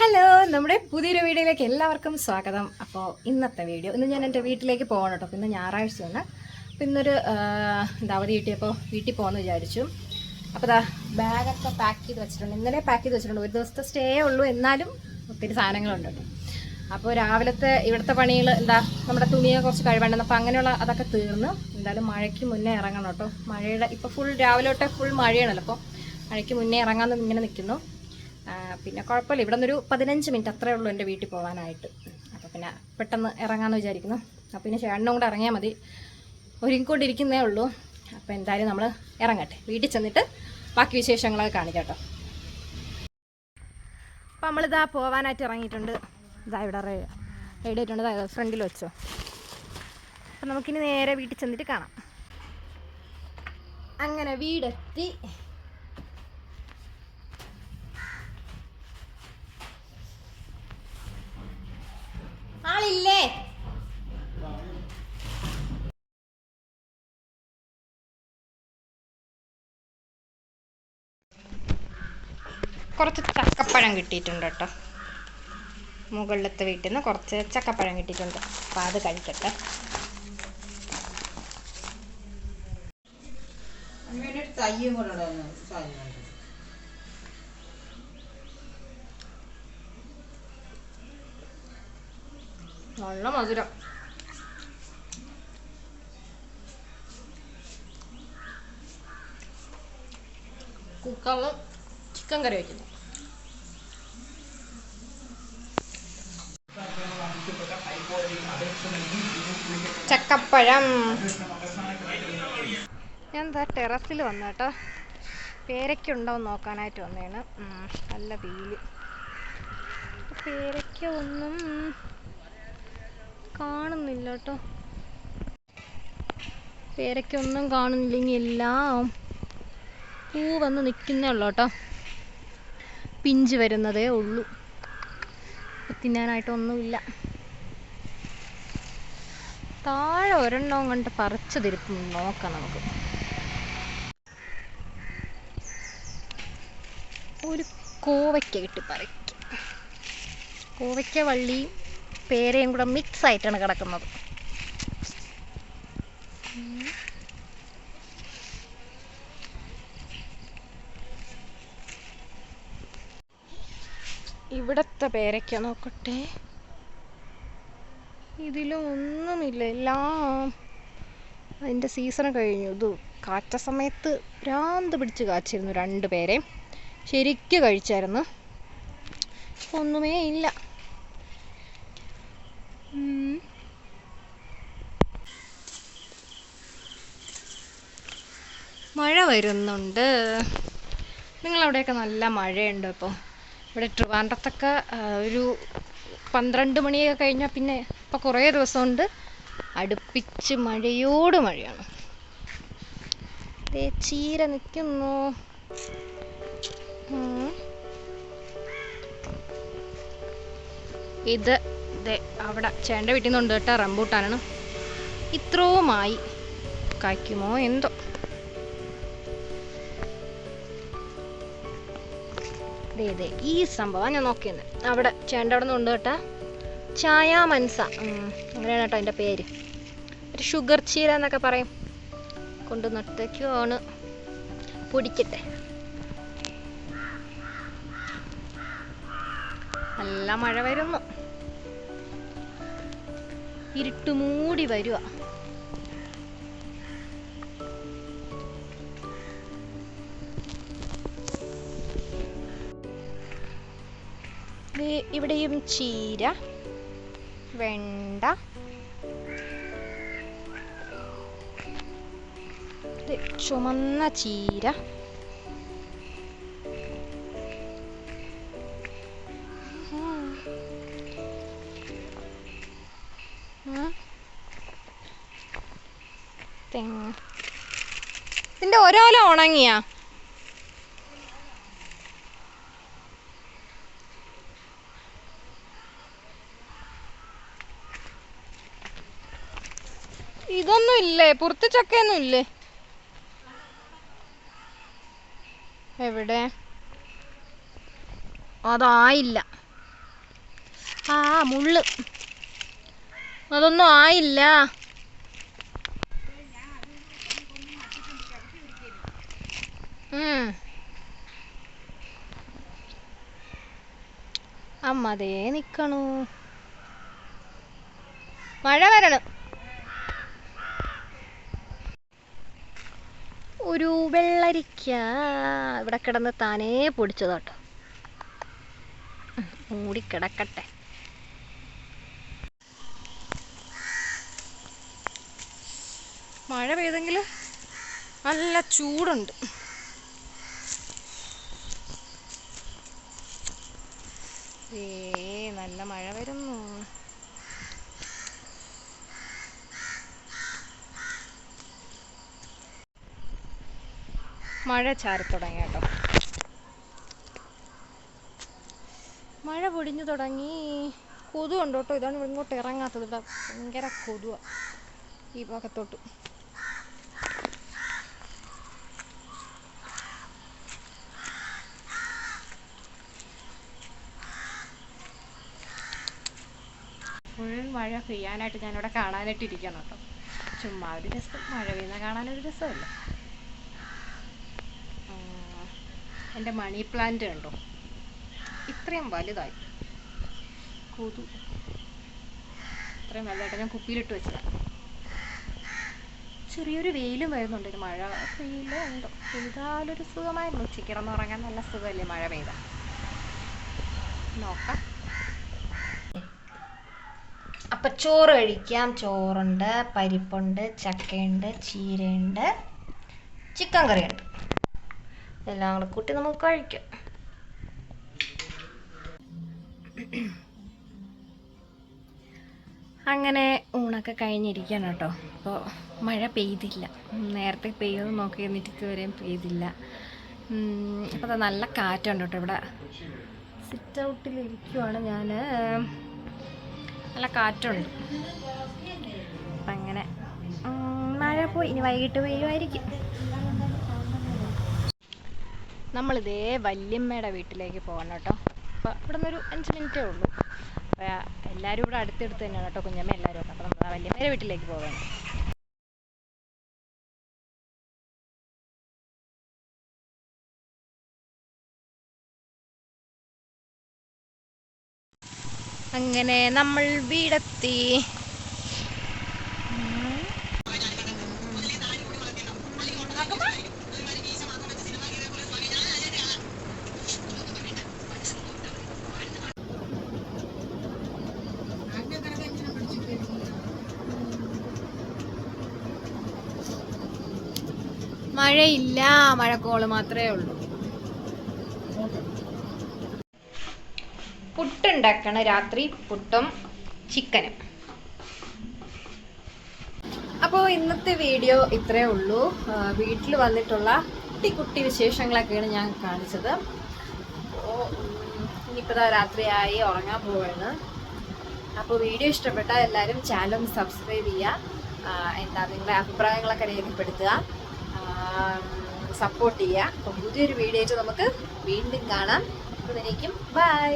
Hello നമ്മുടെ പുതിയൊരു വീഡിയോയിലേക്ക് എല്ലാവർക്കും സ്വാഗതം. അപ്പോൾ ഇന്നത്തെ വീഡിയോ ഇന്ന് ഞാൻ എന്റെ വീട്ടിലേക്ക് പോകണം കേട്ടോ. ഇന്ന് ഞായറാഴ്ചയാണ്. അപ്പോൾ ഇന്നൊരു എന്താ അവധി കിട്ടിയപ്പോൾ വീട്ടിൽ പോകാമെന്ന് വിചാരിച്ചു. അപ്പോൾ ദാ ബാഗൊക്കെ പാക്ക് ചെയ്ത് വെച്ചിട്ടുണ്ട്. ഇന്നലെ പാക്ക് ചെയ്ത് വെച്ചിട്ടുണ്ട്. ഒരു ദിവസത്തെ സ്റ്റേ ഉള്ളൂ. എന്നാലും ഒത്തിരി സാധനങ്ങളുണ്ട് കേട്ടോ. അപ്പോൾ രാവിലത്തെ ഇവിടുത്തെ പണികൾ എന്താ നമ്മുടെ തുണിയൊക്കെ കുറച്ച് കഴിവേണ്ടത് അപ്പോൾ അങ്ങനെയുള്ള അതൊക്കെ തീർന്ന് എന്തായാലും മഴയ്ക്ക് മുന്നേ ഇറങ്ങണം കേട്ടോ. മഴയുടെ ഇപ്പോൾ ഫുൾ രാവിലെ തൊട്ടേ ഫുൾ മഴയാണല്ലോ. അപ്പോൾ മഴയ്ക്ക് മുന്നേ ഇറങ്ങാമെന്ന് ഇങ്ങനെ നിൽക്കുന്നു പിന്നെ കുഴപ്പമില്ല. ഇവിടെ നിന്നൊരു പതിനഞ്ച് മിനിറ്റ് അത്രേ ഉള്ളൂ എന്റെ വീട്ടിൽ പോകാനായിട്ട് അപ്പോൾ പിന്നെ പെട്ടെന്ന് ഇറങ്ങാമെന്ന് വിചാരിക്കുന്നു. അപ്പോൾ പിന്നെ ചേട്ടനും കൂടെ ഇറങ്ങിയാൽ മതി. ഒരുങ്ങിക്കൊണ്ടിരിക്കുന്നേ ഉള്ളൂ. അപ്പോൾ എന്തായാലും നമ്മൾ ഇറങ്ങട്ടെ. വീട്ടിൽ ചെന്നിട്ട് ബാക്കി വിശേഷങ്ങളൊക്കെ കാണിക്കാം കേട്ടോ. അപ്പോൾ നമ്മളിതാ പോകാനായിട്ട് ഇറങ്ങിയിട്ടുണ്ട്. ഇതാ ഇവിടെ ഇതാ ഫ്രണ്ടിൽ വെച്ചോ. അപ്പം നമുക്കിനി നേരെ വീട്ടിൽ ചെന്നിട്ട് കാണാം. അങ്ങനെ വീടെത്തി. കുറച്ച് ചക്കപ്പഴം കിട്ടിയിട്ടുണ്ട് കേട്ടോ. മുകളിലത്തെ വീട്ടിൽ നിന്ന് കുറച്ച് ചക്കപ്പഴം കിട്ടിയിട്ടുണ്ട്. അപ്പോൾ അത് കഴിക്കട്ടെ. നല്ല മധുരം. കുക്കറിൽ ചിക്കൻ കറി വയ്ക്കുന്നു ചക്കപ്പഴം. ഞാൻ എന്താ ടെറസിൽ വന്നു കേട്ടോ. പേരയ്ക്കുണ്ടോ എന്ന് നോക്കാനായിട്ട് വന്നതാണ് നല്ല വെയിൽ പേരയ്ക്ക ഒന്നും കാണുന്നില്ല കേട്ടോ. പേരയ്ക്കൊന്നും കാണുന്നില്ലെങ്കിൽ എല്ലാം പൂ വന്ന് നിൽക്കുന്നേ ഉള്ളൂ കേട്ടോ. പിഞ്ച് വരുന്നതേ ഉള്ളൂ. തിന്നാനായിട്ടൊന്നുമില്ല. താഴെ ഒരെണ്ണം കണ്ട് പറിച്ചു തിരുപ്പം നോക്കാം നമുക്ക്. ഒരു കോവയ്ക്ക കിട്ടി പറിക്കും. കോവയ്ക്ക വള്ളി പേരയും കൂടെ മിക്സ് ആയിട്ടാണ് കിടക്കുന്നത്. ഇവിടത്തെ പേരയ്ക്ക നോക്കട്ടെ. ഇതിലൊന്നുമില്ല എല്ലാം അതിന്റെ സീസൺ കഴിഞ്ഞു. ഇത് കാറ്റ സമയത്ത് ഭ്രാന്ത് പിടിച്ച് കാച്ചിരുന്നു രണ്ട് പേരെ. ശരിക്ക് കഴിച്ചായിരുന്നു. ഒന്നുമേ ഇല്ല. മഴ വരുന്നുണ്ട്. നിങ്ങളവിടെയൊക്കെ നല്ല മഴയുണ്ടോ ഇപ്പോൾ ഇവിടെ ട്രിവാൻഡ്രത്തൊക്കെ ഒരു പന്ത്രണ്ട് മണിയൊക്കെ കഴിഞ്ഞാൽ പിന്നെ ഇപ്പോൾ കുറേ ദിവസമുണ്ട്. അടുപ്പിച്ച് മഴയോട് മഴയാണ്. ചീര നിൽക്കുന്നു. ഇത് അവിടെ ചേണ്ട വീട്ടിൽ നിന്നുണ്ട് കേട്ടോ റംബൂട്ടാനാണ്. ഇത്രവുമായി കായ്ക്കുമോ എന്തോ. ഈ സംഭവം ഞാൻ നോക്കിയത് അവിടെ ചേണ്ട അവിടെ നിന്നുണ്ട് കേട്ടാ. ചായ മൻസ. അങ്ങനെയാണ് കേട്ടോ അതിന്റെ പേര്. ഒരു ഷുഗർ ചീര എന്നൊക്കെ പറയും. കൊണ്ട് നട്ടേക്കുവാണ് പൊടിക്കട്ടെ. നല്ല മഴ വരുന്നു. ഇരുട്ട് മൂടി വരുക ഇവിടെയും ചീര. വെണ്ട. ചുമന്ന ചീര. തെങ്ങ്. ഇതിന്റെ ഓരോലോ ഉണങ്ങിയാ? ഇല്ലേ? പുറത്ത് ചക്കയൊന്നും ഇല്ലേ? എവിടെ? അതായില്ല. ആ മുള്ള്. അതൊന്നും ആയില്ല. അമ്മതേ നിക്കണു. മഴ വരണം. ഒരു വെള്ളരിക്ക ഇവിടെ കിടന്ന് താനേ പൊടിച്ചതാട്ടോ. മൂടി കിടക്കട്ടെ. മഴ പെയ്തെങ്കിൽ നല്ല ചൂടുണ്ട്. ഏ നല്ല മഴ വരുന്നു. മഴ ചാരി തുടങ്ങി കേട്ടോ. മഴ പൊടിഞ്ഞു തുടങ്ങി. കൊതു ഉണ്ട് കേട്ടോ. ഇതാണ് ഇങ്ങോട്ട് ഇറങ്ങാത്തത്. ഇവിടെ ഭയങ്കര കൊതുവാ ഈ ഭാഗത്തോട്ട്. ഫുൾ മഴ പെയ്യാനായിട്ട് ഞാനിവിടെ കാണാനായിട്ട് ഇരിക്കണം കേട്ടോ. ചുമ്മാ ഒരു രസം. മഴ പെയ്യുന്ന കാണാനൊരു രസമല്ല. എന്റെ മണി പ്ലാന്റ് കണ്ടോ? ഇത്രയും വലുതായി. കൊതു. ഇത്രയും വലുതായിട്ട് ഞാൻ കുപ്പിയിലിട്ട് വെച്ചതാണ് ചെറിയൊരു വെയിലും വരുന്നുണ്ട്. ഒരു മഴ പെയ്യില്ല ഉണ്ടോ? പെയ്താലൊരു സുഖമായിരുന്നു. ഉച്ചയ്ക്ക് ഉറങ്ങാൻ നല്ല സുഖമല്ലേ മഴ പെയ്ത നോക്കാം. അപ്പൊ ചോറ് കഴിക്കാം. ചോറുണ്ട് പരിപ്പുണ്ട് ചക്കയുണ്ട് ചീരയുണ്ട് ചിക്കൻ കറിയുണ്ട്. എല്ലാം കൂടെ കൂട്ടി നമുക്ക് കഴിക്കാം. അങ്ങനെ ഊണൊക്കെ കഴിഞ്ഞിരിക്കുകയാണ് കേട്ടോ. അപ്പോൾ മഴ പെയ്തില്ല. നേരത്തെ പെയ്യുമെന്ന് നോക്കി എന്നിട്ട് ഇതുവരെയും പെയ്തില്ല. അപ്പോൾ നല്ല കാറ്റുണ്ട് കേട്ടോ ഇവിടെ. സിറ്റ് ഔട്ടിലിരിക്കുവാണ് ഞാൻ നല്ല കാറ്റുണ്ട്. അപ്പം അങ്ങനെ മഴ പോയി. ഇനി വൈകിട്ട് പെയ്യുമായിരിക്കും. നമ്മളിതേ വല്യമ്മയുടെ വീട്ടിലേക്ക് പോകണം കേട്ടോ. അപ്പോൾ ഇവിടെ നിന്നൊരു അഞ്ച് മിനിറ്റേ ഉള്ളൂ. എല്ലാവരും ഇവിടെ അടുത്തടുത്ത് തന്നെയാണ് കേട്ടോ കുഞ്ഞമ്മ എല്ലാവരും അപ്പോൾ നമ്മൾ ആ വല്യമ്മയുടെ വീട്ടിലേക്ക് പോകണം അങ്ങനെ നമ്മൾ വീടെത്തി. മഴയില്ല. മഴക്കോൾ മാത്രമേ ഉള്ളൂ. പുട്ടുണ്ടാക്കണ രാത്രി പുട്ടും ചിക്കനും. അപ്പോൾ ഇന്നത്തെ വീഡിയോ ഇത്രേ ഉള്ളൂ. വീട്ടിൽ വന്നിട്ടുള്ള കുട്ടി കുട്ടി വിശേഷങ്ങളൊക്കെയാണ് ഞാൻ കാണിച്ചത്. അപ്പോൾ ഇനിയിപ്പോൾ രാത്രിയായി ഉറങ്ങാൻ പോവാണ്. അപ്പോൾ വീഡിയോ ഇഷ്ടപ്പെട്ടാൽ എല്ലാവരും ചാനൽ സബ്സ്ക്രൈബ് ചെയ്യുക. എന്താ നിങ്ങളുടെ അഭിപ്രായങ്ങളൊക്കെ രേഖപ്പെടുത്തുക. സപ്പോർട്ട് ചെയ്യുക അപ്പം പുതിയൊരു വീഡിയോ ആയിട്ട് നമുക്ക് വീണ്ടും കാണാം. അപ്പോൾ ബൈ